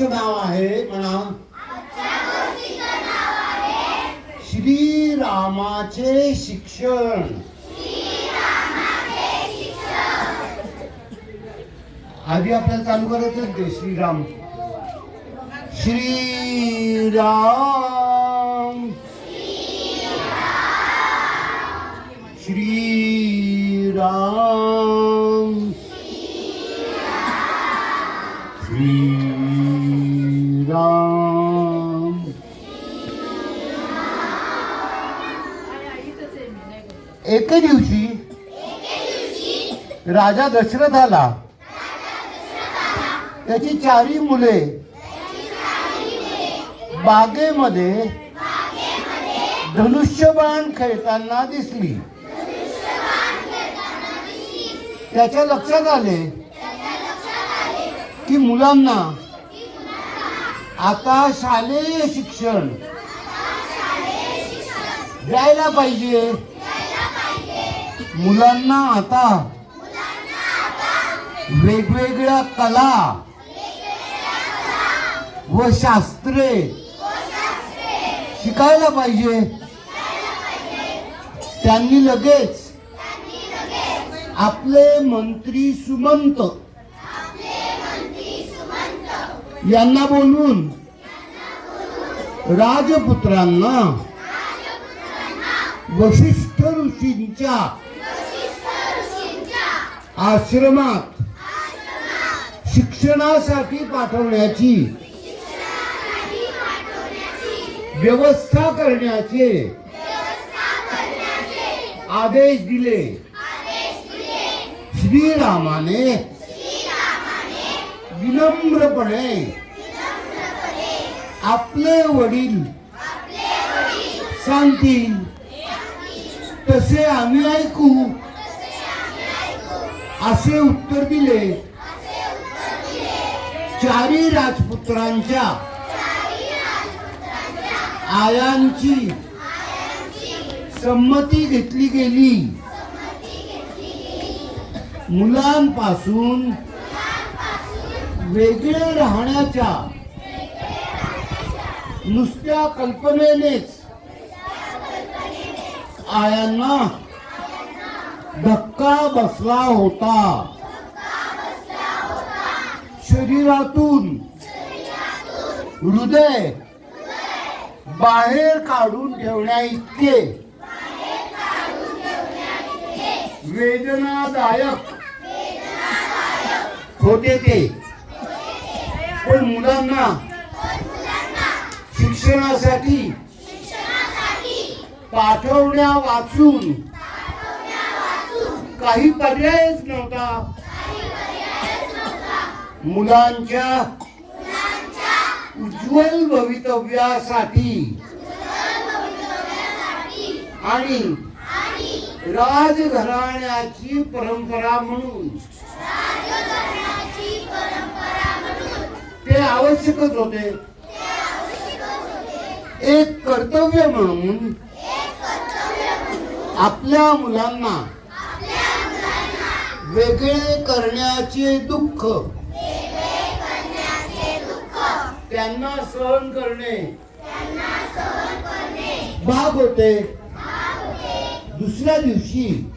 गोष्टीचं नाव आहे म्हणा श्रीरामाचे शिक्षण आधी आपल्याला चालू करायचं ते श्रीराम श्रीराम श्रीराम एके दिवशी राजा दशरथाला त्याची चारी मुले बागेमध्ये धनुष्यबाण खेळताना दिसली. त्याच्या लक्षात आले की मुलांना आता शालेय शिक्षण द्यायला पाहिजे. मुलांना आता वेगवेगळ्या कला व शास्त्रे शिकायला पाहिजे. त्यांनी लगेच आपले मंत्री सुमंत यांना बोलवून राजपुत्रांना वशिष्ठ ऋषींच्या आश्रमात. शिक्षणासाठी पाठवण्याची. व्यवस्था करण्याचे. आदेश दिले. श्रीरामाने विनम्रपणे आपले वडील सांगतील. तसे आम्ही ऐकू. असे उत्तर दिले. चारी राजपुत्रांच्या आयांची संमती घेतली गेली. मुलांपासून वेगळे राहण्याच्या नुसत्या कल्पनेनेच आयांना धक्का बसला होता. शरीरातून हृदय बाहेर काढून ठेवण्या इतके वेदनादायक होते ते. पण मुलांना शिक्षणासाठी पाठवण्या वाचून काही पर्यायच नव्हता. मुलांच्या उज्ज्वल भवितव्यासाठी आणि राजघराण्याची परंपरा म्हणून ते आवश्यकच होते. एक कर्तव्य म्हणून आपल्या मुलांना वेगळे करण्याचे दुःख. त्यांना सहन करणे. भाग होते. दुसऱ्या दिवशी.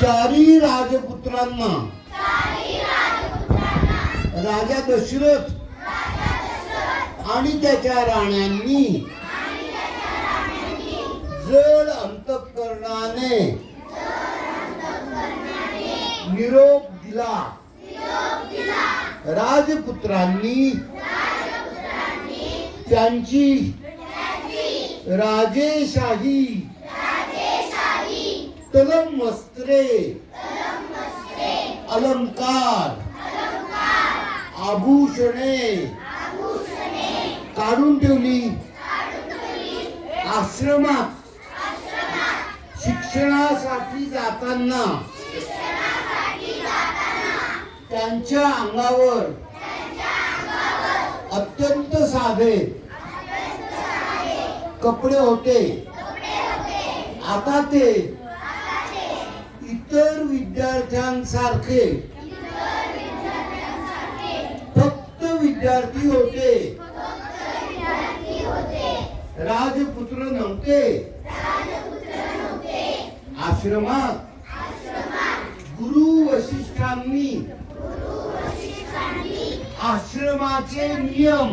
चारी राजपुत्रांना. राजा दशरथ. आणि त्याच्या राण्यांनी. जड अंतकरणाने. निरोप दिला. राजपुत्रांनी. त्यांची. राजेशाही. तलम वस्त्रे अलंकार. आभूषणे. काढून ठेवली. आश्रमात. शिक्षणासाठी जाताना. त्यांच्या अंगावर. अत्यंत साधे. कपडे होते. आता ते इतर विद्यार्थ्यांसारखे. फक्त विद्यार्थी होते. राजपुत्र नव्हते. आश्रमात. गुरु वशिष्ठांनी आश्रमाचे नियम.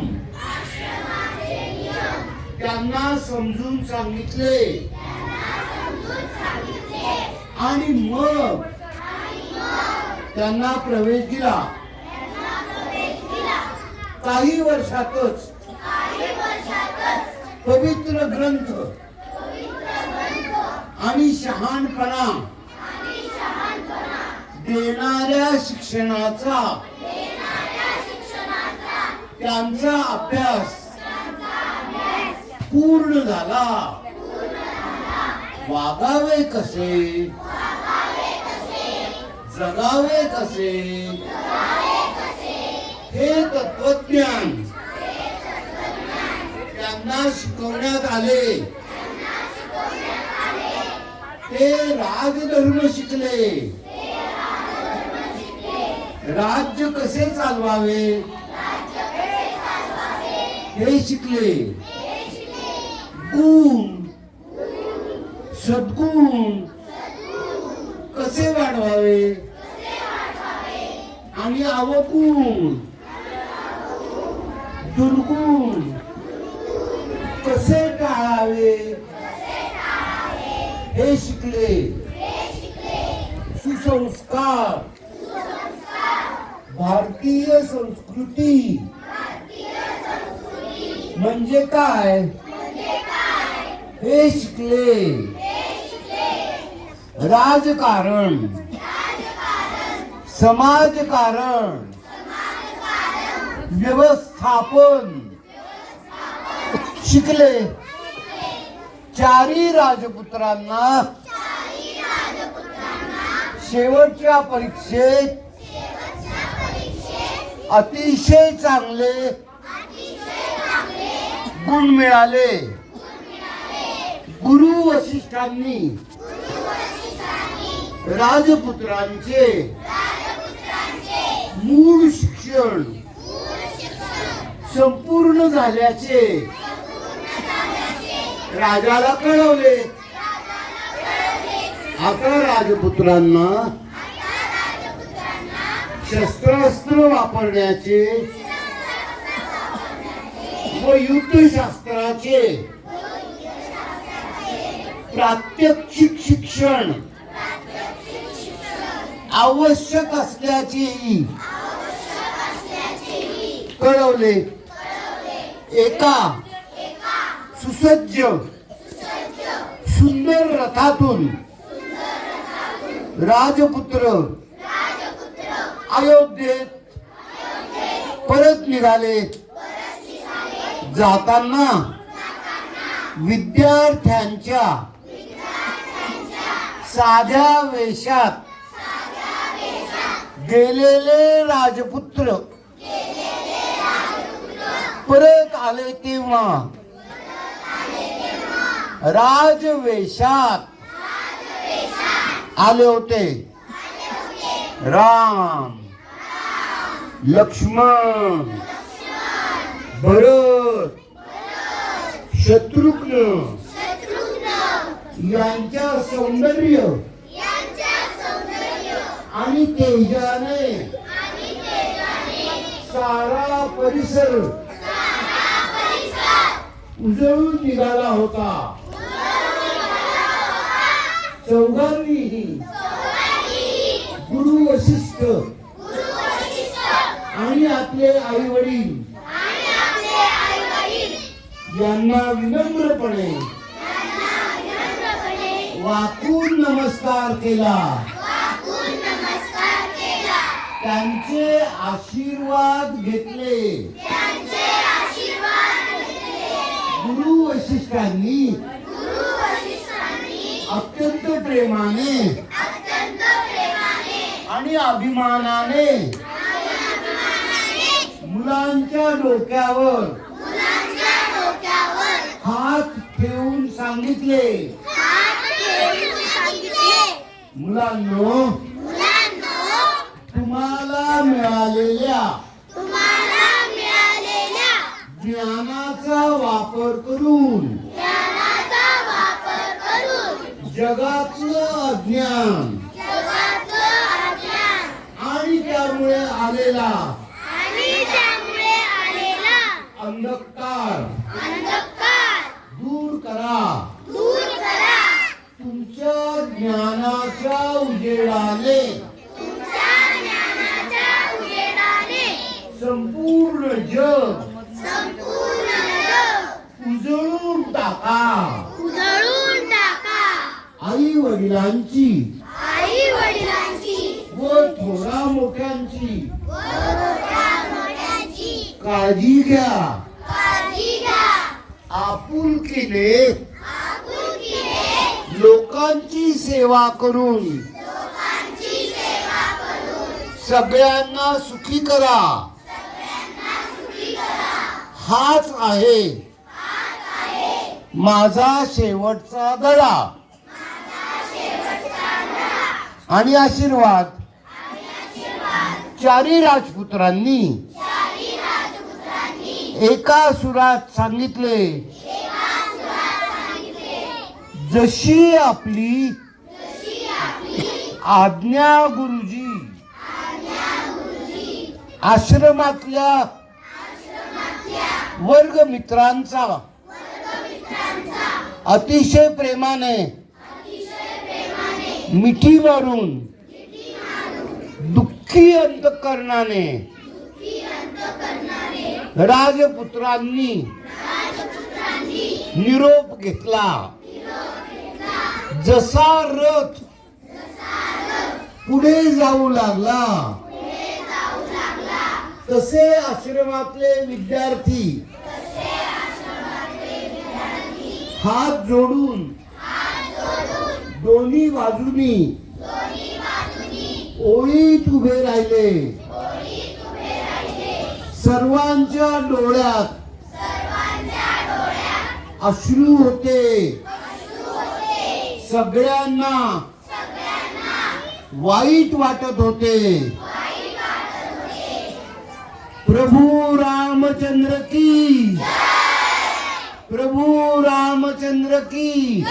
त्यांना समजून सांगितले. आणि मग त्यांना प्रवेश दिला. काही वर्षातच पवित्र ग्रंथ आणि शहाणपणा देणाऱ्या शिक्षणाचा त्यांचा अभ्यास पूर्ण झाला. वागावे कसे? जगावे कसे? हे तत्वज्ञान त्यांना शिकवण्यात आले. ते राजधर्म शिकले. राज्य कसे चालवावे? हे शिकले गुण. सद्गुण कसे वाढवावे? आणि अवगुण. दुर्गुण कसे टाळावे? हे शिकले. सुसंस्कार. भारतीय संस्कृती. म्हणजे काय? हे शिकले राजकारण. समाजकारण. व्यवस्थापन. शिकले. चारी राजपुत्रांना. शेवटच्या परीक्षेत. अतिशय चांगले. गुण मिळाले. गुरु वशिष्ठांनी राजपुत्रांचे मूळ शिक्षण संपूर्ण झाल्याचे राजाला कळवले. आता राजपुत्रांना शस्त्रास्त्र वापरण्याचे व युद्धशास्त्राचे. प्रात्यक्षिक शिक्षण. आवश्यक असल्याचेही. कळवले. एका. सुसज्ज. सुंदर रथातून. राजपुत्र. अयोध्येत. परत निघाले. जाताना विद्यार्थ्यांच्या साध्या वेशात गेलेले राजपुत्र परत आले तेव्हा राजवेशात आले होते. राम. लक्ष्मण. भरत. शत्रुघ्न. यांच्या सौंदर्य. आणि तेजाने. सारा परिसर. उजळून निघाला होता. चौघांनीही. गुरु वशिष्ठ. आणि आपले आई वडील यांना विनम्रपणे वाकून नमस्कार केला. त्यांचे आशीर्वाद घेतले. गुरु वशिष्ठांनी अत्यंत प्रेमाने आणि अभिमानाने मुलांच्या डोक्यावर हात ठेवून सांगितले. मुलांनो तुम्हाला मिळालेल्या ज्ञानाचा वापर करून ज्ञानाचा वापर करून जगातलं अज्ञान आणि त्यामुळे आलेला आणि त्यामुळे आलेला अंधकार अंधकार मोठ्यांची. काळजी घ्या. आपुलकीने लोकांची सेवा करून. सगळ्यांना सुखी करा. हाच आहे. माझा शेवटचा धडा. आणि आशीर्वाद. चारी राजपुत्रांनी एका सुरात सांगितले. जशी आपली आज्ञा गुरुजी आश्रमातल्या वर्ग मित्रांचा अतिशय प्रेमाने मिठी मारून दुःखी अंतकरणाने. राजपुत्रांनी निरोप घेतला. जसा रथ पुढे जाऊ लागला. तसे आश्रमातले विद्यार्थी हात जोडून दोन्ही बाजूनी ओळीत उभे राहिले. सर्वांच्या डोळ्यात अश्रू होते. सगळ्यांना वाईट वाटत होते. प्रभू रामचंद्र की? प्रभू रामचंद्र की?